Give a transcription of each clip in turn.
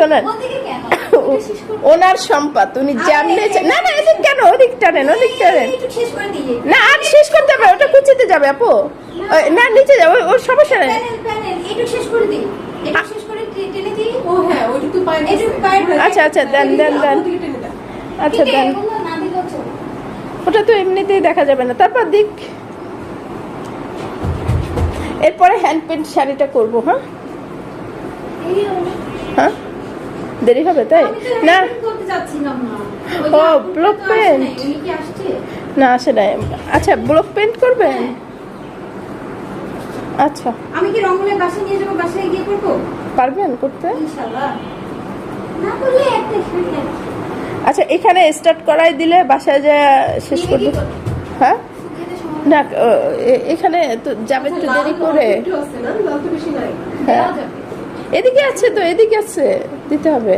শোনেন। ওনার সম্পদ উনি চা- না না এদিক কেন? ওদিক টানেন ওদিক টানেন একটু শেষ করে দিয়ে না আর শেষ করতে হবে ওটা কুচিতে যাবে আপু। ওই, না নিচে যাবে ওর সমস্যা নেই। প্যানেল প্যানেল একটু শেষ করে দিই একটু শেষ করে টে- টেনে দিই ও হ্যাঁ। আচ্ছা আচ্ছা দেন দেন দেন। আচ্ছা দেন। ওটা তো এমনিতেই দেখা যাবে না। তারপর দিক। এরপরে হ্যান্ড পেন্ট শাড়িটা করব হ্যাঁ? হ্যাঁ? দেরি হবে তাই? না। ও, যে আপুটা block তো আসে paint। নাই, উনি কি আসছে? না আসে নাই। আচ্ছা ব্লক পেন্ট করবেন? আচ্ছা। আমি কি রঙের বাসায় নিয়ে যাব বাসায় গিয়ে করব? পারবেন করতে? ইনশাল্লাহ। না করলে একটা আচ্ছা এখানে স্টার্ট করাই দিলে বাসায় যা শেষ করবে। হ্যাঁ? না এখানে তো যাবে একটু দেরি করে। আছে না? লাল বেশি নাই। হ্যাঁ। এদিকে আছে তো এদিকে আছে দিতে হবে।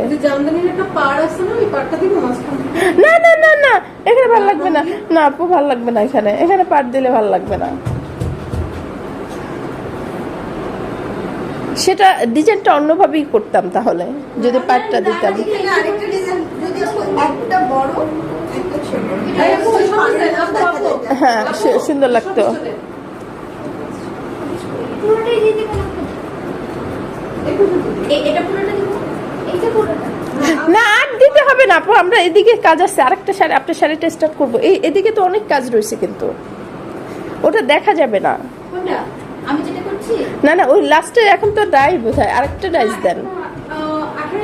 না। না না না না এখানে ভালো লাগবে না। না আপু ভালো লাগবে না এখানে। এখানে পাট দিলে ভালো লাগবে না। সেটা ডিজাইনটা অন্যভাবেই করতাম তাহলে যদি পাটটা দিতাম। দেন, আপু, আপু। হ্যাঁ সুন্দর লাগতো। না আর দিতে হবে না আপু আমরা এদিকে কাজ আছে আরেকটা শাড়ি আপনার শাড়িটা স্টার্ট করব। এই এদিকে তো অনেক কাজ রয়েছে কিন্তু। ওটা দেখা যাবে না। কোনটা? আমি যেটা করছি? না না ওই লাস্টে এখন তো ডাই বোধহয় আরেকটা ডাইস দেন।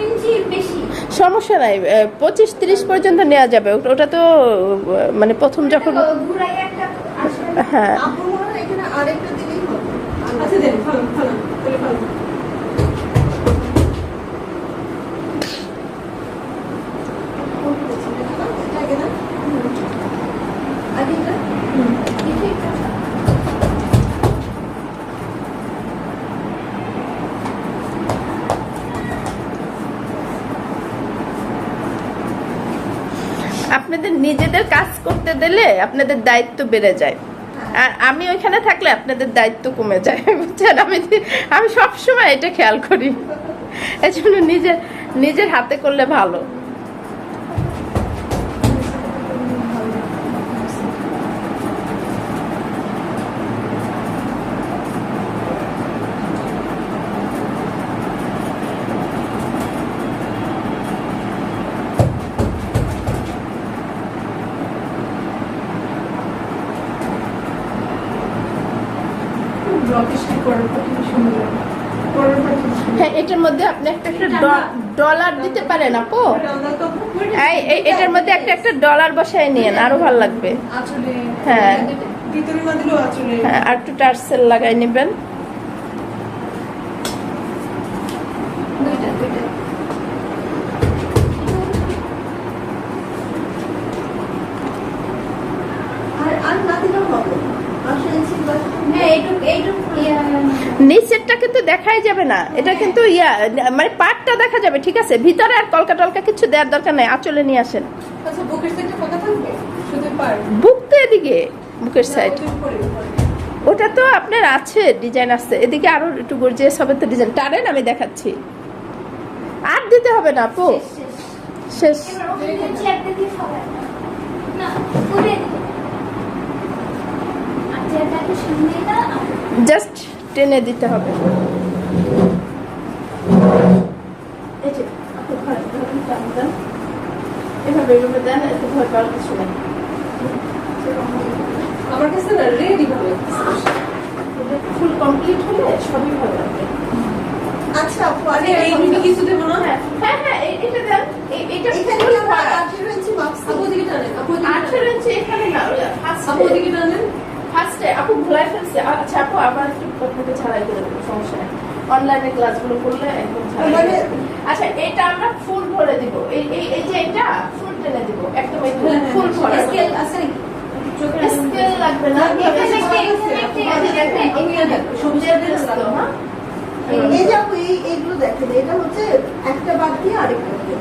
ইঞ্চির বেশি। সমস্যা নাই পঁচিশ তিরিশ পর্যন্ত নেওয়া যাবে। ওটা- তো মানে প্রথম যখন হ্যাঁ আপু মনে হয় এখানে আরেকটা দিলেই হবে আচ্ছা দেন ফালান ফালান তাহলে ফালান এটাকে না আগে এটা effect আছে। আপনাদের কাজ করতে দিলে আপনাদের দায়িত্ব বেড়ে যায়। আর আমি ওইখানে থাকলে আপনাদের দায়িত্ব কমে যায়, বুঝছেন? আমি আমি সবসময় এটা খেয়াল করি। এই জন্য নিজের নিজের হাতে করলে ভালো ব্লকের সাথে করার পর কি সুন্দর লাগে। করার পর কি সুন্দর হ্যাঁ এটার মধ্যে আপনি একটা একটা ডলার দিতে পারেন আপু। এটার মধ্যে একটা একটা ডলার বসায় নিন আরও ভালো লাগবে। হ্যাঁ। হ্যাঁ আর একটু টার্সেল লাগাই নেবেন দুইটা দুইটা আর আর না দিলেও হবে আসলে ইঞ্চি বা হ্যাঁ এইটুক এইটুক ইয়া নিচেরটা কিন্তু দেখাই যাবে না। এটা কিন্তু ইয়া মানে পাটটা দেখা যাবে ঠিক আছে? ভিতরে আর কলকা টলকা কিছু দেওয়ার দরকার নাই আঁচলে নিয়ে আসেন। আচ্ছা বুক তো এদিকে বুকের সাইড। ওটা তো আপনার আছে ডিজাইন আছে। এদিকে আরও একটু গর্জিয়াস হবে তো ডিজাইন। টানেন আমি দেখাচ্ছি। আর দিতে হবে না আপু। শেষ না জাস্ট টেনে দিতে হবে। এই যে, আপু ঘরে, ঘরে টান দেন। এভাবে এভাবে দেন এতে ভয় পাওয়ার কিছু নেই। আমার কাছে না রেডি ভালো ফুল কমপ্লিট হলে সবই ভালো লাগবে আচ্ছা এই কিছু দেবো না? হ্যাঁ হ্যাঁ হ্যাঁ এটা দেন। এটা এখানে ফুল কি আমরা ভরা। আঠেরো ইঞ্চি মাপছি আপু ওদিকে টানেন। আপু ওদিকে ইঞ্চি এখানে না আপু ওদিকে টানেন। ফার্স্টে আপু ভুলাই ফেলছে। আচ্ছা আপু আবার একটু আপনাকে ছাড়াই করে দেবো সমস্যা নেই। অনলাইনে ক্লাসগুলো করলে একদম। আচ্ছা এটা আমরা ফুল ভরে দিব। এই এই যে এটা ফুল টেনে দিব। একদম হ্যাঁ, হ্যাঁ, ফুল ভরা। স্কেল আছে? স্কেল লাগবে না। সবজির হ্যাঁ এই যে আপু এই এইগুলো দেখেন এটা হচ্ছে একটা বাদ দিয়ে আরেকটা দিয়ে।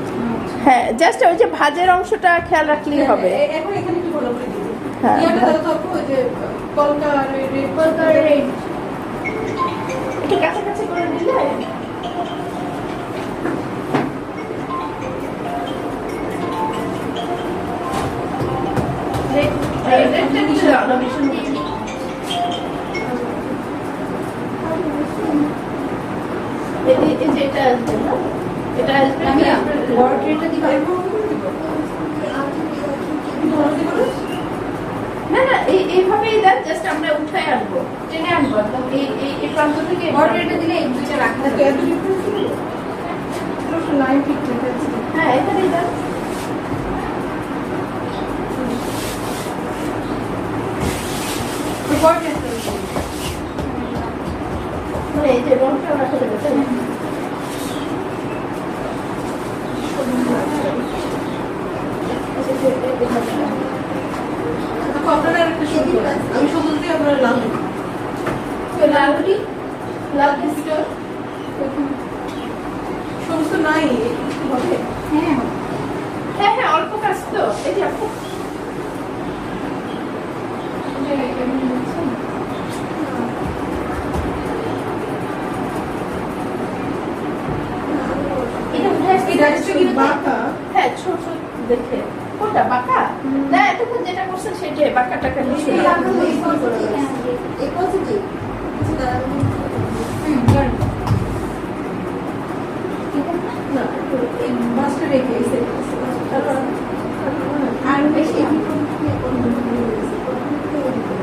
হ্যাঁ জাস্ট ওই যে ভাজের অংশটা খেয়াল রাখলেই হবে। এখন এখানে দিবি হ্যাঁ। একটু কাছাকাছি করে দিলে এটা আসবে না? এটা আসবে আমি বড় ট্রেনটা দিকে না না এই এইভাবেই দেন জাস্ট আমরা উঠাই আনব টেনে আনব একদম এই এই এই প্রান্ত থেকে এই বড় প্রান্ত- দিলে এই দুইটা রাখতে হবে। এত difference ছিল? একশো নয় ফিট আছে হ্যাঁ এখানেই দেন। বড় ট্রেটা মানে এই যে রংটা রাখা যাবে তাই না? আচ্ছা, যে- এ- এভাবে না। আপনারা একটা শুরু করেন আমি সবুজ দিয়ে আপনারা লাল দিন। তো লালগুলি লাল বিস্কুট সবুজ নাই হবে হ্যাঁ হ্যাঁ হ্যাঁ অল্প কাজ তো এই যে আপু এটা হ্যাঁ ছোট দেখে কোনটা বাঁকা? না এতক্ষণ যেটা করছেন সেটাই বাঁকা টাকা নিয়ে এই আঁকা তো এই positive। এই positive। কিছু দাঁড়ানো নেই। হুম করেন না এই মাছটা রেখে এই সেট আর বেশি এদিক ওদিকে অন্য দিকে নিয়ে গেছে। ওদিক থেকে এদিকে।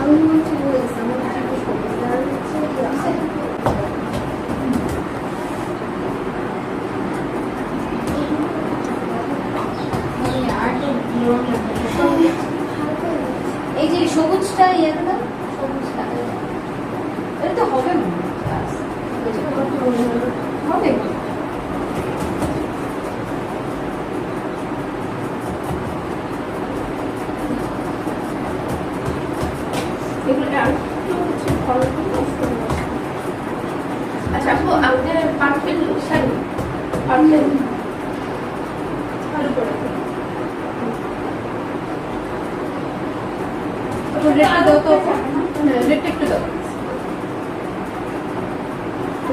আমি মনে হচ্ছে বলে গেছি, আমার কিছু সবুজ আর হচ্ছে লাল। এই যে সবুজটা ইয়ে দাও সবুজটা এটা তো হবে। হবে আচ্ছা আপু আপনার পার্পেল শাড়ি। পার্পেল